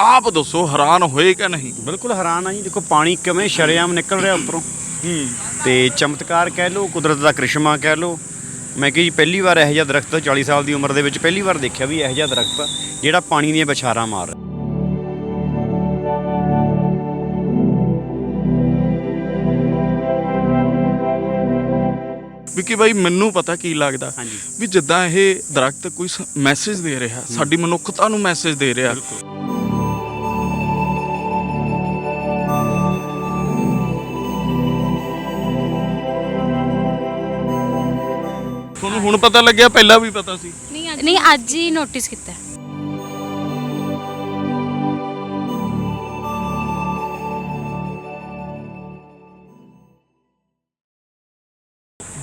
ਆਪ ਦੱਸੋ ਹੈਰਾਨ ਹੋਏ ਕਿ ਨਹੀਂ? ਬਿਲਕੁਲ ਹੈਰਾਨ ਆ ਜੀ। ਦੇਖੋ ਪਾਣੀ ਕਿਵੇਂ ਸ਼ਰੇਆਮ ਨਿਕਲ ਰਿਹਾ ਉੱਪਰੋਂ। ਹੂੰ। ਤੇ ਚਮਤਕਾਰ ਕਹਿ ਲਓ ਕੁਦਰਤ ਦਾ ਕ੍ਰਿਸ਼ਮਾ ਕਹਿ ਲਓ। ਮੈਂ ਕਿ ਜੀ ਪਹਿਲੀ ਵਾਰ ਇਹੋ ਜਿਹਾ ਦਰਖਤ 40 ਸਾਲ ਦੀ ਉਮਰ ਦੇ ਵਿੱਚ ਪਹਿਲੀ ਵਾਰ ਦੇਖਿਆ ਵੀ ਇਹੋ ਜਿਹਾ ਦਰਖਤ ਜਿਹੜਾ ਪਾਣੀ ਦੀਆਂ ਬਛਾਰਾਂ ਮਾਰ ਰਿਹਾ। ਵਿੱਕੀ ਬਾਈ ਮੈਨੂੰ ਪਤਾ ਕੀ ਲੱਗਦਾ ਵੀ ਜਿੱਦਾਂ ਇਹ ਦਰਖਤ ਕੋਈ ਮੈਸੇਜ ਦੇ ਰਿਹਾ ਸਾਡੀ ਮਨੁੱਖਤਾ ਨੂੰ ਮੈਸੇਜ ਦੇ ਰਿਹਾ। ਤੁਹਾਨੂੰ ਹੁਣ ਪਤਾ ਲੱਗਿਆ ਪਹਿਲਾਂ ਵੀ ਪਤਾ ਸੀ? ਨਹੀਂ ਅੱਜ ਨਹੀਂ ਅੱਜ ਹੀ ਨੋਟਿਸ ਕੀਤਾ।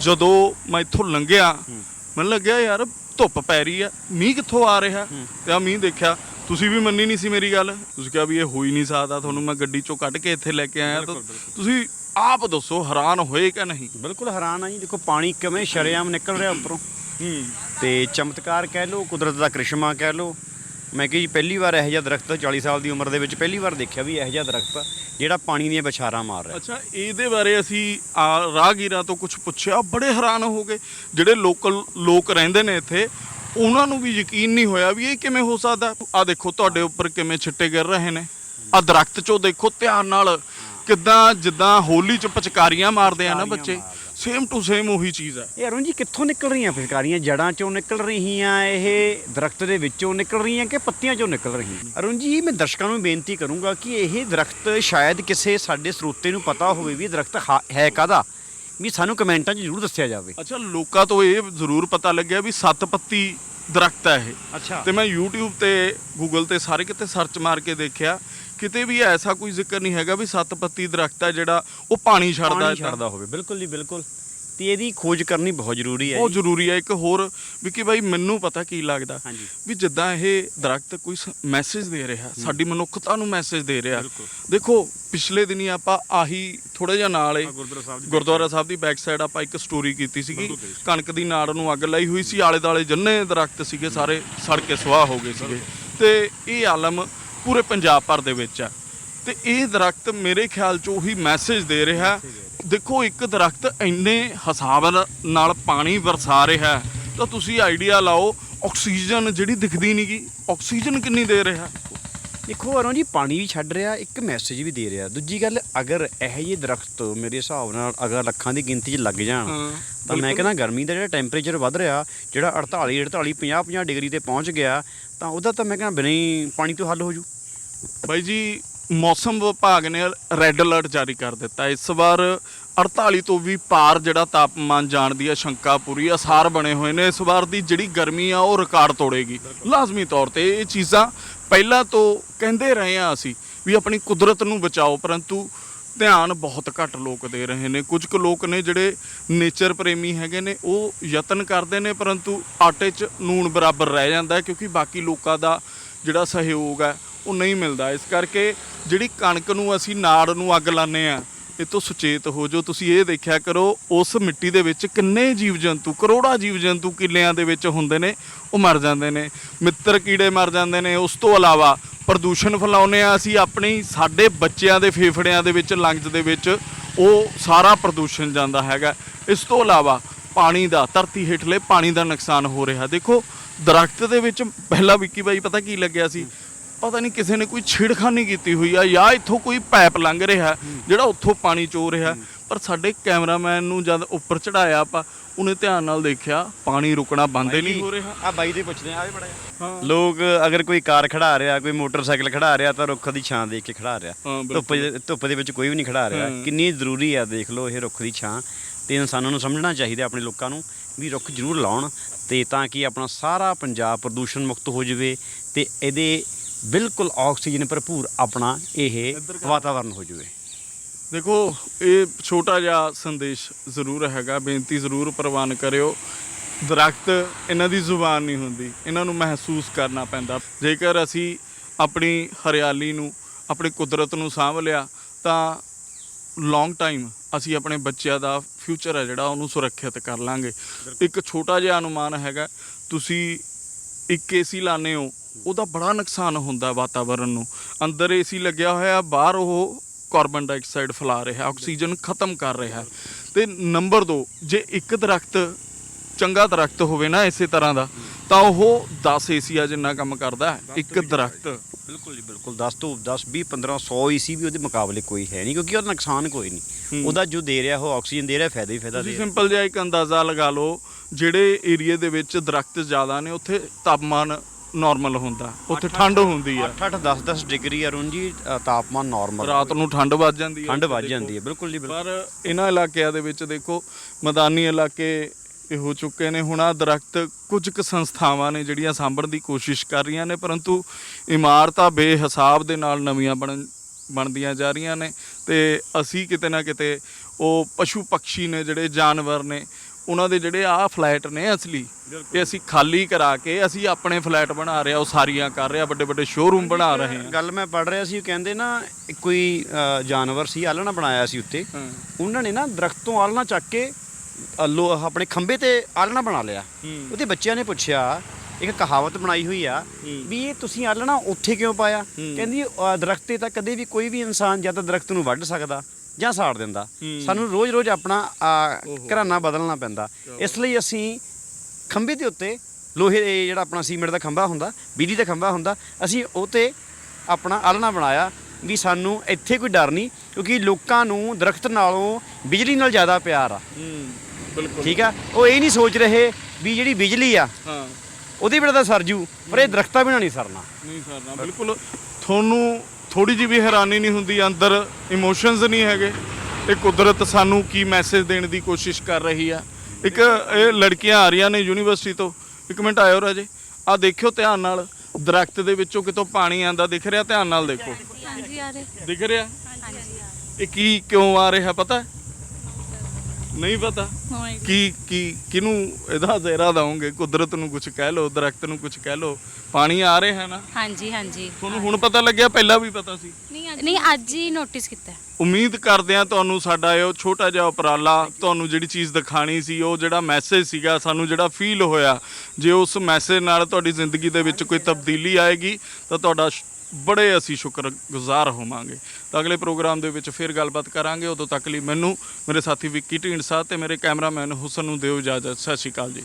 ਜਦੋਂ ਮੈਂ ਇੱਥੋਂ ਲੰਘਿਆ ਮੈਨੂੰ ਲੱਗਿਆ ਯਾਰ ਧੁੱਪ ਪੈ ਰਹੀ ਆ ਮੀਂਹ ਕਿੱਥੋਂ ਆ ਰਿਹਾ? ਤੇ ਆ ਮੀਂਹ ਦੇਖਿਆ ਤੁਸੀਂ ਵੀ ਮੰਨੀ ਨਹੀਂ ਸੀ ਮੇਰੀ ਗੱਲ? ਤੁਸੀਂ ਕਿਹਾ ਵੀ ਇਹ ਹੋ ਹੀ ਨਹੀਂ ਸਕਦਾ ਤੁਹਾਨੂੰ ਮੈਂ ਗੱਡੀ ਚੋਂ ਕੱਢ ਕੇ ਇੱਥੇ ਲੈ ਕੇ ਆਇਆ ਤਾਂ ਤੁਸੀਂ ਆਪ ਦੱਸੋ ਹੈਰਾਨ ਹੋਏ ਕਿ ਨਹੀਂ? ਬਿਲਕੁਲ ਹੈਰਾਨ ਆ ਜੀ ਦੇਖੋ ਪਾਣੀ ਕਿਵੇਂ ਸ਼ਰੇਆਮ ਨਿਕਲ ਰਿਹਾ ਉੱਪਰੋਂ। ਤੇ ਚਮਤਕਾਰ ਕਹਿ ਲਓ ਕੁਦਰਤ ਦਾ ਕ੍ਰਿਸ਼ਮਾ ਕਹਿ ਲਓ ਮੈਂ ਕਿ ਜੀ ਪਹਿਲੀ ਵਾਰ ਇਹੋ ਜਿਹਾ ਦਰਖਤ 40 ਸਾਲ ਦੀ ਉਮਰ ਦੇ ਵਿੱਚ ਪਹਿਲੀ ਵਾਰ ਦੇਖਿਆ ਵੀ ਇਹੋ ਜਿਹਾ ਦਰਖਤ ਜਿਹੜਾ ਪਾਣੀ ਦੀਆਂ ਬਛਾਰਾਂ ਮਾਰ ਰਿਹਾ। ਅੱਛਾ ਇਹਦੇ ਬਾਰੇ ਅਸੀਂ ਰਾਹਗੀਰਾਂ ਤੋਂ ਕੁਝ ਪੁੱਛਿਆ ਬੜੇ ਹੈਰਾਨ ਹੋ ਗਏ। ਜਿਹੜੇ ਲੋਕਲ ਲੋਕ ਰਹਿੰਦੇ ਨੇ ਇੱਥੇ ਉਹਨਾਂ ਨੂੰ ਵੀ ਯਕੀਨ ਨਹੀਂ ਹੋਇਆ ਵੀ ਇਹ ਕਿਵੇਂ ਹੋ ਸਕਦਾ। ਆ ਦੇਖੋ ਤੁਹਾਡੇ ਉੱਪਰ ਕਿਵੇਂ ਛਿੱਟੇ ਗਿਰ ਰਹੇ ਨੇ। ਆ ਦਰਖਤ ਚੋਂ ਦੇਖੋ ਧਿਆਨ ਨਾਲ ਕਿੱਦਾਂ ਜਿੱਦਾਂ ਹੋਲੀ ਚ ਪਚਕਾਰੀਆਂ ਮਾਰਦੇ ਆ ਨਾ ਬੱਚੇ। ਸੇਮ ਟੂ ਸੇਮ ਉਹੀ ਚੀਜ਼ ਹੈ। ਇਹ ਅਰੁਣ ਜੀ ਕਿੱਥੋਂ ਨਿਕਲ ਰਹੀਆਂ ਫਿਸਕਾਰੀਆਂ ਜੜਾਂ ਚੋਂ ਨਿਕਲ ਰਹੀਆਂ ਇਹ ਦਰਖਤ ਦੇ ਵਿੱਚੋਂ ਨਿਕਲ ਰਹੀਆਂ ਕਿ ਪੱਤੀਆਂ ਚੋਂ ਨਿਕਲ ਰਹੀਆਂ? ਅਰੁਣ ਜੀ ਮੈਂ ਦਰਸ਼ਕਾਂ ਨੂੰ ਬੇਨਤੀ ਕਰੂੰਗਾ ਕਿ ਇਹ ਦਰਖਤ ਸ਼ਾਇਦ ਕਿਸੇ ਸਾਡੇ ਸਰੋਤੇ ਨੂੰ ਪਤਾ ਹੋਵੇ ਵੀ ਦਰਖਤ ਹਾ- ਹੈ ਕਾਦਾ ਵੀ ਸਾਨੂੰ ਕਮੈਂਟਾਂ 'ਚ ਜ਼ਰੂਰ ਦੱਸਿਆ ਜਾਵੇ। ਅੱਛਾ ਲੋਕਾਂ ਤੋਂ ਇਹ ਜ਼ਰੂਰ ਪਤਾ ਲੱਗਿਆ ਵੀ ਸੱਤ ਪੱਤੀ ਦਰਖਤ ਹੈ ਇਹ। ਅੱਛਾ। ਤੇ ਮੈਂ YouTube ਤੇ Google ਤੇ ਸਾਰੇ ਕਿਤੇ ਸਰਚ ਮਾਰ ਕੇ ਦੇਖਿਆ ਕਿਤੇ ਵੀ ਐਸਾ ਕੋਈ ਜ਼ਿਕਰ ਨਹੀਂ ਹੈਗਾ ਵੀ ਸੱਤ ਪੱਤੀ ਦਰਖਤ ਹੈ ਜਿਹੜਾ ਉਹ ਪਾਣੀ ਛੱਡਦਾ ਪਾਣੀ ਹੈ ਛੱਡਦਾ ਹੋਵੇ ਬਿਲਕੁਲ ਜੀ ਬਿਲਕੁਲ। ਤੇ ਇਹਦੀ ਖੋਜ ਕਰਨੀ ਬਹੁਤ ਜ਼ਰੂਰੀ ਹੈ ਜੀ। ਜ਼ਰੂਰੀ ਹੈ। ਇੱਕ ਹੋਰ ਵਿੱਕੀ ਬਾਈ ਮੈਨੂੰ ਪਤਾ ਕੀ ਲੱਗਦਾ ਹਾਂਜੀ। ਵੀ ਜਿੱਦਾਂ ਇਹ ਦਰਖਤ ਕੋਈ ਮੈਸੇਜ ਦੇ ਰਿਹਾ ਸਾਡੀ ਮਨੁੱਖਤਾ ਨੂੰ ਮੈਸੇਜ ਦੇ ਰਿਹਾ। ਬਿਲਕੁਲ। ਦੇਖੋ ਪਿਛਲੇ ਦਿਨੀ ਆਪਾਂ ਆਹੀ ਥੋੜਾ ਜਿਹਾ ਨਾਲ ਏ ਗੁਰਦੁਆਰਾ ਸਾਹਿਬ ਗੁਰਦੁਆਰਾ ਸਾਹਿਬ ਦੀ ਬੈਕ ਸਾਈਡ ਆਪਾਂ ਇੱਕ ਸਟੋਰੀ ਕੀਤੀ ਸੀਗੀ। ਬਿਲਕੁਲ। ਕਣਕ ਦੀ ਨਾੜ ਨੂੰ ਅੱਗ ਲਾਈ ਹੋਈ ਸੀ ਆਲੇ ਦਾਲੇ ਜੰਨੇ ਦਰਖਤ ਸੀਗੇ ਸਾਰੇ ਸੜ ਕੇ ਸੁਆਹ ਹੋ ਗਏ ਸੀਗੇ। ਤੇ ਇਹ ਆਲਮ ਪੂਰੇ ਪੰਜਾਬ ਭਰ ਦੇ ਵਿੱਚ ਆ ਤੇ ਇਹ ਦਰਖਤ ਮੇਰੇ ਖਿਆਲ 'ਚ ਉਹੀ ਮੈਸੇਜ ਦੇ ਰਿਹਾ ਦੇਖੋ ਇੱਕ ਦਰਖਤ ਇੰਨੇ ਹਿਸਾਬ ਨਾਲ ਪਾਣੀ ਵਰਸਾ ਰਿਹਾ ਹੈ, ਤਾਂ ਤੁਸੀਂ ਆਈਡੀਆ ਲਾਓ ਆਕਸੀਜਨ ਜਿਹੜੀ ਦਿਖਦੀ ਨਹੀਂਗੀ ਆਕਸੀਜਨ ਕਿੰਨੀ ਦੇ ਰਿਹਾ ਦੇਖੋ ਅਰੁਣ ਜੀ ਪਾਣੀ ਵੀ ਛੱਡ ਰਿਹਾ ਇੱਕ ਮੈਸੇਜ ਵੀ ਦੇ ਰਿਹਾ। ਦੂਜੀ ਗੱਲ ਅਗਰ ਇਹੋ ਜਿਹੇ ਦਰਖਤ ਮੇਰੇ ਹਿਸਾਬ ਨਾਲ ਅਗਰ ਲੱਖਾਂ ਦੀ ਗਿਣਤੀ 'ਚ ਲੱਗ ਜਾਣ ਤਾਂ ਮੈਂ ਕਹਿੰਦਾ ਗਰਮੀ ਦਾ ਜਿਹੜਾ ਟੈਂਪਰੇਚਰ ਵੱਧ ਰਿਹਾ ਜਿਹੜਾ 48 48 50 50 ਡਿਗਰੀ ਤੇ ਪਹੁੰਚ ਗਿਆ ਤਾਂ ਉਹਦਾ ਤਾਂ ਮੈਂ ਕਹਿੰਦਾ ਬਿਨਾਂ ਹੀ ਪਾਣੀ ਤੋਂ ਹੱਲ ਹੋ ਜੂ। ਬਾਈ ਜੀ, ਮੌਸਮ ਵਿਭਾਗ ਨੇ ਰੈੱਡ ਅਲਰਟ ਜਾਰੀ ਕਰ ਦਿੱਤਾ। ਇਸ ਵਾਰ 48 ਤੋਂ ਵੀ ਪਾਰ ਜਿਹੜਾ ਤਾਪਮਾਨ ਜਾਣ ਦੀ ਆਸ਼ੰਕਾ ਪੂਰੀ ਅਸਾਰ ਬਣੇ ਹੋਏ ਨੇ। ਇਸ ਵਾਰ ਦੀ ਜਿਹੜੀ ਗਰਮੀ ਆ, ਉਹ ਰਿਕਾਰਡ ਤੋੜੇਗੀ। ਲਾਜ਼ਮੀ ਤੌਰ ਤੇ ਇਹ ਚੀਜ਼ਾਂ ਪਹਿਲਾਂ ਤੋਂ ਕਹਿੰਦੇ ਰਹੇ ਆ ਅਸੀਂ ਵੀ ਆਪਣੀ ਕੁਦਰਤ ਨੂੰ ਬਚਾਓ, ਪਰੰਤੂ ਧਿਆਨ ਬਹੁਤ ਘੱਟ ਲੋਕ ਦੇ ਰਹੇ ਨੇ। ਕੁਝ ਕੁ ਲੋਕ ਨੇ ਜਿਹੜੇ ਨੇਚਰ ਪ੍ਰੇਮੀ ਹੈਗੇ ਨੇ, ਉਹ ਯਤਨ ਕਰਦੇ ਨੇ, ਪਰੰਤੂ ਆਟੇ 'ਚ ਨੂਣ ਬਰਾਬਰ ਰਹਿ ਜਾਂਦਾ ਕਿਉਂਕਿ ਬਾਕੀ ਲੋਕਾਂ ਦਾ ਜਿਹੜਾ ਸਹਿਯੋਗ ਹੈ ਉਹ ਨਹੀਂ ਮਿਲਦਾ। ਇਸ ਕਰਕੇ ਜਿਹੜੀ ਕਣਕ ਨੂੰ ਅਸੀਂ ਨਾੜ ਨੂੰ ਅੱਗ ਲਾਉਂਦੇ ਆ ਇਹ ਤੋਂ ਸੁਚੇਤ ਹੋ ਜੋ ਤੁਸੀਂ ਇਹ ਦੇਖਿਆ ਕਰੋ, ਉਸ ਮਿੱਟੀ ਦੇ ਵਿੱਚ ਕਿੰਨੇ ਜੀਵ ਜੰਤੂ ਕਰੋੜਾਂ ਜੀਵ ਜੰਤੂ ਕਿੱਲਿਆਂ ਦੇ ਵਿੱਚ ਹੁੰਦੇ ਨੇ, ਉਹ ਮਰ ਜਾਂਦੇ ਨੇ। ਮਿੱਤਰ ਕੀੜੇ ਮਰ ਜਾਂਦੇ ਨੇ। ਉਸ ਤੋਂ ਇਲਾਵਾ ਪ੍ਰਦੂਸ਼ਣ ਫੈਲਾਉਂਦੇ ਆ ਅਸੀਂ ਆਪਣੀ, ਸਾਡੇ ਬੱਚਿਆਂ ਦੇ ਫੇਫੜਿਆਂ ਦੇ ਵਿੱਚ ਲੰਗਸ ਦੇ ਵਿੱਚ, ਉਹ ਸਾਰਾ ਪ੍ਰਦੂਸ਼ਣ ਜਾਂਦਾ ਹੈਗਾ। ਇਸ ਤੋਂ ਇਲਾਵਾ ਪਾਣੀ ਦਾ, ਧਰਤੀ ਹੇਠਲੇ ਪਾਣੀ ਦਾ ਨੁਕਸਾਨ ਹੋ ਰਿਹਾ। ਦੇਖੋ, ਦਰਖਤ ਦੇ ਵਿੱਚ ਪਹਿਲਾਂ ਵਿੱਕੀ ਬਾਈ ਪਤਾ ਕੀ ਲੱਗਿਆ ਸੀ? ਪਤਾ ਨਹੀਂ ਕਿਸੇ ਨੇ ਕੋਈ ਛਿੜਖਾਨੀ ਕੀਤੀ ਹੋਈ ਆ ਜਾਂ ਇੱਥੋਂ ਕੋਈ ਪਾਈਪ ਲੰਘ ਰਿਹਾ ਜਿਹੜਾ ਉੱਥੋਂ ਪਾਣੀ ਚੋ ਰਿਹਾ। ਪਰ ਸਾਡੇ ਕੈਮਰਾਮੈਨ ਨੂੰ ਜਦ ਉੱਪਰ ਚੜਾਇਆ ਆਪਾਂ ਉਹਨੇ ਧਿਆਨ ਨਾਲ ਦੇਖਿਆ ਪਾਣੀ ਰੁਕਣਾ ਬੰਦ ਹੀ ਨਹੀਂ ਹੋ ਰਿਹਾ। ਆ ਬਾਈ ਦੇ ਪੁੱਛਦੇ ਆ ਵੀ ਬੜਾ ਹਾਂ। ਲੋਕ ਅਗਰ ਕੋਈ ਕਾਰ ਖੜਾ ਰਿਹਾ ਕੋਈ ਮੋਟਰਸਾਈਕਲ ਖੜਾ ਰਿਹਾ ਤਾਂ ਰੁੱਖ ਦੀ ਛਾਂ ਦੇਖ ਕੇ ਖੜਾ ਰਿਹਾ। ਧੁੱਪ ਦੇ- ਧੁੱਪ ਦੇ ਵਿੱਚ ਕੋਈ ਵੀ ਨਹੀਂ ਖੜਾ ਰਿਹਾ। ਕਿੰਨੀ ਜ਼ਰੂਰੀ ਆ ਦੇਖ ਲਓ ਇਹ ਰੁੱਖ ਦੀ ਛਾਂ। ਤੇ ਇਨਸਾਨਾਂ ਨੂੰ ਸਮਝਣਾ ਚਾਹੀਦਾ ਆਪਣੇ ਲੋਕਾਂ ਨੂੰ ਵੀ ਰੁੱਖ ਜ਼ਰੂਰ ਲਾਉਣ ਤੇ ਤਾਂ ਕਿ ਆਪਣਾ ਸਾਰਾ ਪੰਜਾਬ ਪ੍ਰਦੂਸ਼ਣ ਮੁਕਤ ਹੋ ਜਾਵੇ ਤੇ ਇਹਦੇ ਬਿਲਕੁਲ ਆਕਸੀਜਨ ਭਰਪੂਰ ਆਪਣਾ ਇਹ ਵਾਤਾਵਰਨ ਹੋ ਜਾਵੇ। ਦੇਖੋ, ਇਹ ਛੋਟਾ ਜਿਹਾ ਸੰਦੇਸ਼ ਜ਼ਰੂਰ ਹੈਗਾ, ਬੇਨਤੀ ਜ਼ਰੂਰ ਪ੍ਰਵਾਨ ਕਰਿਓ। ਦਰਖਤ ਇਹਨਾਂ ਦੀ ਜ਼ੁਬਾਨ ਨਹੀਂ ਹੁੰਦੀ, ਇਹਨਾਂ ਨੂੰ ਮਹਿਸੂਸ ਕਰਨਾ ਪੈਂਦਾ। ਜੇਕਰ ਅਸੀਂ ਆਪਣੀ ਹਰਿਆਲੀ ਨੂੰ, ਆਪਣੀ ਕੁਦਰਤ ਨੂੰ ਸਾਂਭ ਲਿਆ, ਤਾਂ ਲੌਂਗ ਟਾਈਮ ਅਸੀਂ ਆਪਣੇ ਬੱਚਿਆਂ ਦਾ ਫਿਊਚਰ ਹੈ ਜਿਹੜਾ, ਉਹਨੂੰ ਸੁਰੱਖਿਅਤ ਕਰ ਲਾਂਗੇ। ਇੱਕ ਛੋਟਾ ਜਿਹਾ ਅਨੁਮਾਨ ਹੈਗਾ, ਤੁਸੀਂ ਇੱਕ ਏਸੀ ਲਾਣੇ ਹੋ ਉਹਦਾ ਬੜਾ ਨੁਕਸਾਨ ਹੁੰਦਾ ਵਾਤਾਵਰਣ ਨੂੰ। ਅੰਦਰ ਏਸੀ ਲੱਗਿਆ ਹੋਇਆ ਬਾਹਰ ਉਹ ਕਾਰਬਨ ਡਾਈਆਕਸਾਈਡ ਫੈਲਾ ਰਿਹਾ ਆਕਸੀਜਨ ਖਤਮ ਕਰ ਰਿਹਾ ਤੇ ਨੰਬਰ 2 ਜੇ ਇੱਕ ਦਰਖਤ ਚੰਗਾ ਦਰਖਤ ਹੋਵੇ ਨਾ ਇਸੇ ਤਰ੍ਹਾਂ ਦਾ ਤਾਂ ਉਹ 10 ਏਸੀਆ ਜਿੰਨਾ ਕੰਮ ਕਰਦਾ ਇੱਕ ਦਰਖਤ। ਬਿਲਕੁਲ ਜੀ ਬਿਲਕੁਲ। 10 ਤੋਂ 10 20 15 100 ਈਸੀ ਵੀ ਉਹਦੇ ਮੁਕਾਬਲੇ ਕੋਈ ਹੈ ਨਹੀਂ ਕਿਉਂਕਿ ਉਹਦਾ ਨੁਕਸਾਨ ਕੋਈ ਨਹੀਂ। ਉਹਦਾ ਜੋ ਦੇ ਰਿਹਾ ਉਹ ਆਕਸੀਜਨ ਦੇ ਰਿਹਾ ਫਾਇਦਾ ਹੀ ਫਾਇਦਾ ਦੇ ਰਿਹਾ। ਸਿੰਪਲ ਜਿਹਾ ਇੱਕ ਅੰਦਾਜ਼ਾ ਲਗਾ ਲਓ ਜਿਹੜੇ ਏਰੀਏ ਦੇ ਵਿੱਚ ਦਰਖਤ ਜ਼ਿਆਦਾ ਨੇ ਉੱਥੇ ਤਾਪਮਾਨ ਨਾਰਮਲ ਹੁੰਦਾ। ਉੱਥੇ ਠੰਡ ਹੁੰਦੀ ਆ। 8 8 10 10 ਡਿਗਰੀ ਅਰੁਣ ਜੀ ਅ, ਤਾਪਮਾਨ ਨਾਰਮਲ ਰਾਤ ਨੂੰ ਠੰਡ ਵੱਜ ਜਾਂਦੀ ਹੈ ਠੰਡ ਵੱਜ ਜਾਂਦੀ ਹੈ ਬਿਲਕੁਲ ਜੀ ਬਿਲਕੁਲ। ਪਰ ਇਹਨਾਂ ਇਲਾਕਿਆਂ ਦੇ ਵਿੱਚ ਦੇਖੋ ਮੈਦਾਨੀ ਇਲਾਕੇ ਇਹ ਹੋ ਚੁੱਕੇ ਨੇ। ਹੁਣ ਆ ਦਰਖਤ ਕੁਝ ਕੁ ਸੰਸਥਾਵਾਂ ਨੇ ਜਿਹੜੀਆਂ ਸਾਂਭਣ ਦੀ ਕੋਸ਼ਿਸ਼ ਕਰ ਰਹੀਆਂ ਨੇ ਪਰੰਤੂ ਇਮਾਰਤਾਂ ਬੇਹਿਸਾਬ ਦੇ ਨਾਲ ਨਵੀਆਂ ਬਣ ਬਣਦੀਆਂ ਜਾ ਰਹੀਆਂ ਨੇ ਤੇ ਅਸੀਂ ਕਿਤੇ ਨਾ ਕਿਤੇ ਉਹ ਪਸ਼ੂ ਪੰਛੀ ਨੇ ਜਿਹੜੇ ਜਾਨਵਰ ਨੇ ਉਹਨਾਂ ਦੇ ਜਿਹੜੇ ਆ ਫਲੈਟ ਨੇ ਅਸਲੀ ਇਹ ਅਸੀਂ ਖਾਲੀ ਕਰਾ ਕੇ ਅਸੀਂ ਆਪਣੇ ਫਲੈਟ ਬਣਾ ਰਹੇ ਆ ਉਹ ਸਾਰੀਆਂ ਕਰ ਰਹੇ ਆ ਵੱਡੇ ਵੱਡੇ ਸ਼ੋਰੂਮ ਬਣਾ ਰਹੇ ਆ। ਗੱਲ ਮੈਂ ਪੜ ਰਿਹਾ ਸੀ ਉਹ ਕਹਿੰਦੇ ਨਾ ਕੋਈ ਜਾਨਵਰ ਸੀ ਆਲਣਾ ਬਣਾਇਆ ਸੀ ਉੱਤੇ। ਉਹਨਾਂ ਨੇ ਨਾ ਦਰਖਤ ਤੋਂ ਆਲਣਾ ਚੱਕ ਕੇ ਲੋ ਆਪਣੇ ਖੰਭੇ ਤੇ ਆਲਣਾ ਬਣਾ ਲਿਆ। ਉਹਦੇ ਬੱਚਿਆਂ ਨੇ ਪੁੱਛਿਆ ਇੱਕ ਕਹਾਵਤ ਬਣਾਈ ਹੋਈ ਆ ਵੀ ਇਹ ਤੁਸੀਂ ਆਲਣਾ ਉੱਥੇ ਕਿਉਂ ਪਾਇਆ? ਕਹਿੰਦੀ ਦਰਖਤ ਤੇ ਤਾਂ ਕਦੇ ਵੀ ਕੋਈ ਵੀ ਇਨਸਾਨ ਜਾਂ ਤਾਂ ਦਰਖਤ ਨੂੰ ਵੱਢ ਸਕਦਾ। ਜਾਂ ਸਾੜ ਦਿੰਦਾ। ਸਾਨੂੰ ਰੋਜ਼-ਰੋਜ਼ ਆਪਣਾ ਘਰਾਨਾ ਬਦਲਣਾ ਪੈਂਦਾ। ਇਸ ਲਈ ਅਸੀਂ ਖੰਭੇ ਦੇ ਉੱਤੇ ਲੋਹੇ ਦੇ ਜਿਹੜਾ ਆਪਣਾ ਸੀਮੈਂਟ ਦਾ ਖੰਭਾ ਹੁੰਦਾ ਬਿਜਲੀ ਦਾ ਖੰਭਾ ਹੁੰਦਾ ਅਸੀਂ ਉਹ ਤੇ ਆਪਣਾ ਆਲਣਾ ਬਣਾਇਆ ਵੀ ਸਾਨੂੰ ਇੱਥੇ ਕੋਈ ਡਰ ਨਹੀਂ ਕਿਉਂਕਿ ਲੋਕਾਂ ਨੂੰ ਦਰਖਤ ਨਾਲੋਂ ਬਿਜਲੀ ਨਾਲ ਜ਼ਿਆਦਾ ਪਿਆਰ ਆ। ਬਿਲਕੁਲ। ਠੀਕ ਆ? ਉਹ ਇਹ ਨਹੀਂ ਸੋਚ ਰਹੇ ਵੀ ਜਿਹੜੀ ਬਿਜਲੀ ਆ ਹਾਂ। ਉਹਦੇ ਬਿਨਾਂ ਤਾਂ ਸਰਜੂ ਪਰ ਇਹ ਦਰਖਤਾਂ ਬਿਨਾਂ ਨਹੀਂ ਸਰਨਾ। ਨਹੀਂ ਕਰਨਾ ਬਿਲਕੁਲ। ਤੁਹਾਨੂੰ ਥੋੜੀ ਜਿਹੀ ਵੀ ਹੈਰਾਨੀ ਨਹੀਂ ਹੁੰਦੀ ਅੰਦਰ ਇਮੋਸ਼ਨਸ ਨਹੀਂ ਹੈਗੇ। ਇਹ ਕੁਦਰਤ ਸਾਨੂੰ ਕੀ ਮੈਸੇਜ ਦੇਣ ਦੀ ਕੋਸ਼ਿਸ਼ ਕਰ ਰਹੀ ਆ। ਇੱਕ ਇਹ ਲੜਕੀਆਂ ਆ ਰਹੀਆਂ ਨੇ ਯੂਨੀਵਰਸਿਟੀ ਤੋਂ। ਇੱਕ ਮਿੰਟ ਆਇਓ ਰਾਜੇ। ਆ ਦੇਖਿਓ ਧਿਆਨ ਨਾਲ। ਦਰਖਤ ਦੇ ਵਿੱਚੋਂ ਕਿਤੋਂ ਪਾਣੀ ਆਂਦਾ ਦਿਖ ਰਿਹਾ? ਧਿਆਨ ਨਾਲ ਦੇਖੋ। ਹਾਂਜੀ ਆ ਰਹੇ। ਦਿਖ ਰਿਹਾ? ਹਾਂਜੀ ਇਹ ਕੀ ਕਿਉਂ ਆ ਰਿਹਾ ਪਤਾ? ਹੈ? ਨਹੀਂ ਪਤਾ। ਕੀ ਕੀ ਕਿਨੂੰ ਇਹਦਾ ਜ਼ਹਿਰਾ ਦਵਾਂਗੇ ਕੁਦਰਤ ਨੂੰ ਕੁਝ ਕਹਿ ਲਓ ਦਰਖਤ ਨੂੰ ਕੁਝ ਕਹਿ ਲਓ। ਪਾਣੀ ਆ ਰਿਹਾ ਹੈ ਨਾ? ਹਾਂਜੀ ਹਾਂਜੀ। ਤੁਹਾਨੂੰ ਹੁਣ ਪਤਾ ਲੱਗਿਆ ਪਹਿਲਾਂ ਵੀ ਪਤਾ ਸੀ। ਨਹੀਂ ਅੱਜ ਹੀ ਨੋਟਿਸ ਕੀਤਾ। ਉਮੀਦ ਕਰਦੇ ਹਾਂ ਤੁਹਾਨੂੰ ਸਾਡਾ ਇਹ ਛੋਟਾ ਜਿਹਾ ਉਪਰਾਲਾ ਤੁਹਾਨੂੰ ਜਿਹੜੀ ਚੀਜ਼ ਦਿਖਾਣੀ ਸੀ ਉਹ ਜਿਹੜਾ ਮੈਸੇਜ ਸੀਗਾ ਸਾਨੂੰ ਜਿਹੜਾ ਫੀਲ ਹੋਇਆ ਜੇ ਉਸ ਮੈਸੇਜ ਨਾਲ ਤੁਹਾਡੀ ਜ਼ਿੰਦਗੀ ਦੇ ਵਿੱਚ ਕੋਈ ਤਬਦੀਲੀ ਆਏਗੀ ਤਾਂ ਤੁਹਾਡਾ ਬੜੇ ਅਸੀਂ ਸ਼ੁਕਰਗੁਜ਼ਾਰ ਹੋਵਾਂਗੇ। ਤਾਂ ਅਗਲੇ ਪ੍ਰੋਗਰਾਮ ਦੇ ਵਿੱਚ ਫਿਰ ਗੱਲਬਾਤ ਕਰਾਂਗੇ। ਉਦੋਂ ਤੱਕ ਲਈ ਮੈਨੂੰ, ਮੇਰੇ ਸਾਥੀ ਵਿੱਕੀ ਢੀਂਡਸਾ ਤੇ ਮੇਰੇ ਕੈਮਰਾਮੈਨ ਹੁਸਨ ਨੂੰ ਦਿਓ ਇਜਾਜ਼ਤ। ਸਤਿ ਸ਼੍ਰੀ ਅਕਾਲ ਜੀ।